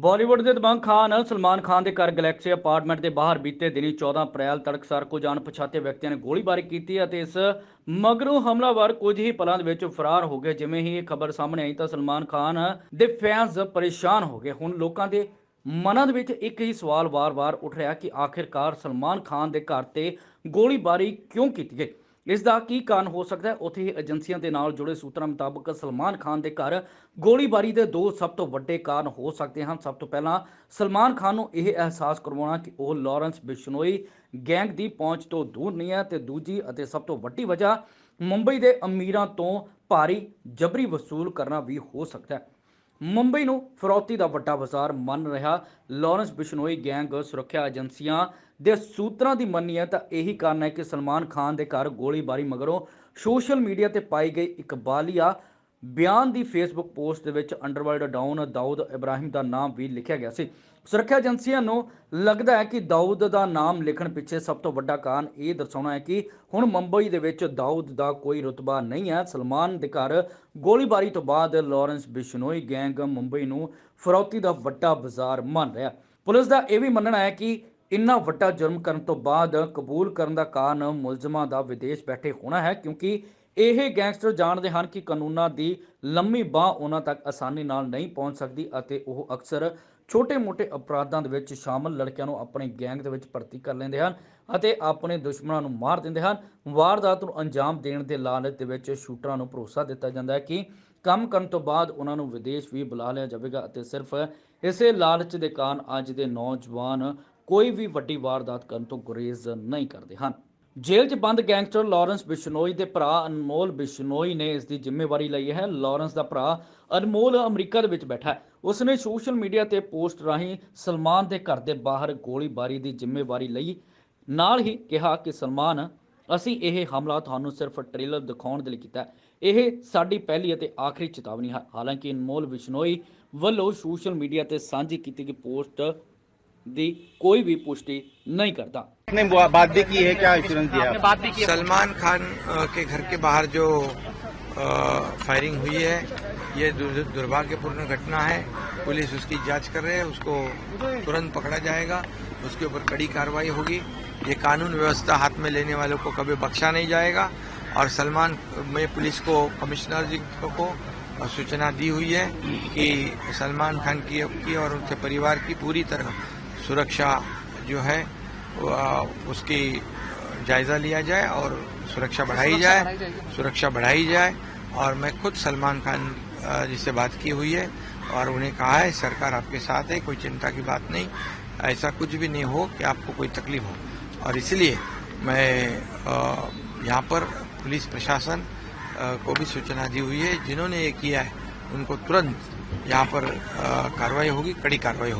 ਬਾਲੀਵੁੱਡ ਦੇ ਦਬੰਗ ਖਾਨ ਸਲਮਾਨ ਖਾਨ ਦੇ ਘਰ ਗੈਲੈਕਸੀ ਅਪਾਰਟਮੈਂਟ ਦੇ ਬਾਹਰ ਬੀਤੇ ਦਿਨੀ 14 ਅਪ੍ਰੈਲ ਤੜਕਸਾਰ ਕੁਝ ਅਣਪਛਾਤੇ ਵਿਅਕਤੀਆਂ ਨੇ ਗੋਲੀਬਾਰੀ ਕੀਤੀ ਅਤੇ ਇਸ ਮਗਰੋਂ ਹਮਲਾਵਰ ਕੁਝ ਹੀ ਪਲਾਂ ਦੇ ਵਿੱਚ ਫਰਾਰ ਹੋ ਗਏ। ਜਿਵੇਂ ਹੀ ਇਹ ਖਬਰ ਸਾਹਮਣੇ ਆਈ ਤਾਂ ਸਲਮਾਨ ਖਾਨ ਦੇ ਫੈਨਸ ਪਰੇਸ਼ਾਨ ਹੋ ਗਏ। ਹੁਣ ਲੋਕਾਂ ਦੇ ਮਨਾਂ ਦੇ ਵਿੱਚ ਇੱਕ ਹੀ ਸਵਾਲ ਵਾਰ-ਵਾਰ ਉੱਠ ਰਿਹਾ ਕਿ ਆਖਿਰਕਾਰ ਸਲਮਾਨ ਖਾਨ ਦੇ ਘਰ ਤੇ ਗੋਲੀਬਾਰੀ ਕਿਉਂ ਕੀਤੀ ਗਈ? ਇਸ ਦਾ ਕੀ ਕਾਰਨ ਹੋ ਸਕਦਾ ਹੈ? ਉੱਥੇ ਹੀ ਏਜੰਸੀਆਂ ਦੇ ਨਾਲ ਜੁੜੇ ਸੂਤਰਾਂ ਮੁਤਾਬਕ ਸਲਮਾਨ ਖਾਨ ਦੇ ਘਰ ਗੋਲੀਬਾਰੀ ਦੇ ਦੋ ਸਭ ਤੋਂ ਵੱਡੇ ਕਾਰਨ ਹੋ ਸਕਦੇ ਹਨ। ਸਭ ਤੋਂ ਪਹਿਲਾਂ ਸਲਮਾਨ ਖਾਨ ਨੂੰ ਇਹ ਅਹਿਸਾਸ ਕਰਵਾਉਣਾ ਕਿ ਉਹ ਲਾਰੈਂਸ ਬਿਸ਼ਨੋਈ ਗੈਂਗ ਦੀ ਪਹੁੰਚ ਤੋਂ ਦੂਰ ਨਹੀਂ ਹੈ ਤੇ ਦੂਜੀ ਅਤੇ ਸਭ ਤੋਂ ਵੱਡੀ ਵਜ੍ਹਾ ਮੁੰਬਈ ਦੇ ਅਮੀਰਾਂ ਤੋਂ ਭਾਰੀ ਜਬਰੀ ਵਸੂਲ ਕਰਨਾ ਵੀ ਹੋ ਸਕਦਾ ਹੈ। ਮੁੰਬਈ ਨੂੰ ਫਰੌਤੀ ਦਾ ਵੱਡਾ ਬਾਜ਼ਾਰ ਮੰਨ ਰਿਹਾ ਲਾਰੈਂਸ ਬਿਸ਼ਨੋਈ ਗੈਂਗ ਸੁਰੱਖਿਆ ਏਜੰਸੀਆਂ ਦੇ ਸੂਤਰਾਂ ਦੀ ਮੰਨੀਏ ਤਾਂ ਇਹੀ ਕਾਰਨ ਹੈ ਕਿ ਸਲਮਾਨ ਖਾਨ ਦੇ ਘਰ ਗੋਲੀਬਾਰੀ ਮਗਰੋਂ ਸੋਸ਼ਲ ਮੀਡੀਆ ਤੇ ਪਾਈ ਗਈ ਇੱਕ ਇਕਬਾਲੀਆ ਬਿਆਨ ਦੀ ਫੇਸਬੁੱਕ ਪੋਸਟ ਦੇ ਵਿੱਚ ਅੰਡਰਵਰਲਡ ਡਾਊਨ ਦਾਊਦ ਇਬਰਾਹਿਮ ਦਾ ਨਾਮ ਵੀ ਲਿਖਿਆ ਗਿਆ ਸੀ। ਸੁਰੱਖਿਆ ਏਜੰਸੀਆਂ ਨੂੰ ਲੱਗਦਾ ਹੈ ਕਿ ਦਾਊਦ ਦਾ ਨਾਮ ਲਿਖਣ ਪਿੱਛੇ ਸਭ ਤੋਂ ਵੱਡਾ ਕਾਰਨ ਇਹ ਦਰਸਾਉਣਾ ਹੈ ਕਿ ਹੁਣ ਮੁੰਬਈ ਦੇ ਵਿੱਚ ਦਾਊਦ ਦਾ ਕੋਈ ਰੁਤਬਾ ਨਹੀਂ ਹੈ। ਸਲਮਾਨ ਦੇ ਘਰ ਗੋਲੀਬਾਰੀ ਤੋਂ ਬਾਅਦ ਲਾਰੈਂਸ ਬਿਸ਼ਨੋਈ ਗੈਂਗ ਮੁੰਬਈ ਨੂੰ ਫਰੌਤੀ ਦਾ ਵੱਡਾ ਬਾਜ਼ਾਰ ਮੰਨ ਰਿਹਾ ਪੁਲਿਸ ਦਾ ਇਹ ਵੀ ਮੰਨਣਾ ਹੈ ਕਿ ਇੰਨਾ ਵੱਡਾ ਜੁਰਮ ਕਰਨ ਤੋਂ ਬਾਅਦ ਕਬੂਲ ਕਰਨ ਦਾ ਕਾਰਨ ਮੁਲਜ਼ਮਾਂ ਦਾ ਵਿਦੇਸ਼ ਬੈਠੇ ਹੋਣਾ ਹੈ, ਕਿਉਂਕਿ ਇਹ ਗੈਂਗਸਟਰ ਜਾਣਦੇ ਹਨ ਕਿ ਕਾਨੂੰਨਾਂ ਦੀ ਲੰਮੀ ਬਾਹ ਉਹਨਾਂ ਤੱਕ ਆਸਾਨੀ ਨਾਲ ਨਹੀਂ ਪਹੁੰਚ ਸਕਦੀ ਅਤੇ ਉਹ ਅਕਸਰ ਛੋਟੇ-ਮੋਟੇ ਅਪਰਾਧਾਂ ਦੇ ਵਿੱਚ ਸ਼ਾਮਲ ਲੜਕਿਆਂ ਨੂੰ ਆਪਣੇ ਗੈਂਗ ਦੇ ਵਿੱਚ ਭਰਤੀ ਕਰ ਲੈਂਦੇ ਹਨ ਅਤੇ ਆਪਣੇ ਦੁਸ਼ਮਣਾਂ ਨੂੰ ਮਾਰ ਦਿੰਦੇ ਹਨ। ਵਾਰਦਾਤ ਨੂੰ ਅੰਜਾਮ ਦੇਣ ਦੇ ਲਾਲਚ ਦੇ ਵਿੱਚ ਸ਼ੂਟਰਾਂ ਨੂੰ ਭਰੋਸਾ ਦਿੱਤਾ ਜਾਂਦਾ ਹੈ ਕਿ ਕੰਮ ਕਰਨ ਤੋਂ ਬਾਅਦ ਉਹਨਾਂ ਨੂੰ ਵਿਦੇਸ਼ ਵੀ ਬੁਲਾ ਲਿਆ ਜਾਵੇਗਾ ਅਤੇ ਸਿਰਫ ਇਸੇ ਲਾਲਚ ਦੇ ਕਾਰਨ ਅੱਜ ਦੇ ਨੌਜਵਾਨ ਕੋਈ ਵੀ ਵੱਡੀ ਵਾਰਦਾਤ ਕਰਨ ਤੋਂ ਗੁਰੇਜ਼ ਨਹੀਂ ਕਰਦੇ ਹਨ। ਜੇਲ੍ਹ 'ਚ ਬੰਦ ਗੈਂਗਸਟਰ ਲਾਰੈਂਸ ਬਿਸ਼ਨੋਈ ਦੇ ਭਰਾ ਅਨਮੋਲ ਬਿਸ਼ਨੋਈ ਨੇ ਇਸ ਦੀ ਜ਼ਿੰਮੇਵਾਰੀ ਲਈ ਹੈ। ਲਾਰੈਂਸ ਦਾ ਭਰਾ ਅਨਮੋਲ ਅਮਰੀਕਾ ਦੇ ਵਿੱਚ ਬੈਠਾ ਹੈ। ਉਸਨੇ ਸੋਸ਼ਲ ਮੀਡੀਆ ਤੇ ਪੋਸਟ ਰਾਹੀਂ ਸਲਮਾਨ ਦੇ ਘਰ ਦੇ ਬਾਹਰ ਗੋਲੀਬਾਰੀ ਦੀ ਜ਼ਿੰਮੇਵਾਰੀ ਲਈ ਨਾਲ ਹੀ ਕਿਹਾ ਕਿ, ਸਲਮਾਨ, ਅਸੀਂ ਇਹ ਹਮਲਾ ਤੁਹਾਨੂੰ ਸਿਰਫ ਟ੍ਰੇਲਰ ਦਿਖਾਉਣ ਦੇ ਲਈ ਕੀਤਾ ਇਹ ਸਾਡੀ ਪਹਿਲੀ ਅਤੇ ਆਖਰੀ ਚੇਤਾਵਨੀ ਹੈ। ਹਾਲਾਂਕਿ ਅਨਮੋਲ ਬਿਸ਼ਨੋਈ ਵੱਲੋਂ ਸੋਸ਼ਲ ਮੀਡੀਆ ਤੇ ਸਾਂਝੀ ਕੀਤੀ ਗਈ ਪੋਸਟ ਦੀ ਕੋਈ ਵੀ ਪੁਸ਼ਟੀ ਨਹੀਂ ਕਰਦਾ। आपने बात भी की है क्या इंश्योरेंस दिया आपने आपने? बात भी की सलमान खान के घर के बाहर जो फायरिंग हुई है ये दुर्भाग्यपूर्ण घटना है। पुलिस उसकी जाँच कर रहे हैं उसको तुरंत पकड़ा जाएगा उसके ऊपर कड़ी कार्रवाई होगी। ये कानून व्यवस्था हाथ में लेने वालों को कभी बख्शा नहीं जाएगा। और सलमान में पुलिस को कमिश्नर जी को सूचना दी हुई है कि सलमान खान की की और उनके परिवार की पूरी तरह सुरक्षा जो है उसकी जायजा लिया जाए और सुरक्षा बढ़ाई जाए सुरक्षा बढ़ाई जाए। और मैं खुद सलमान खान जी से बात की हुई है और उन्हें कहा है सरकार आपके साथ है कोई चिंता की बात नहीं। ऐसा कुछ भी नहीं हो कि आपको कोई तकलीफ़ हो। और इसलिए मैं यहाँ पर पुलिस प्रशासन को भी सूचना दी हुई है। जिन्होंने ये किया है उनको तुरंत यहाँ पर कार्रवाई होगी कड़ी कार्रवाई होगी।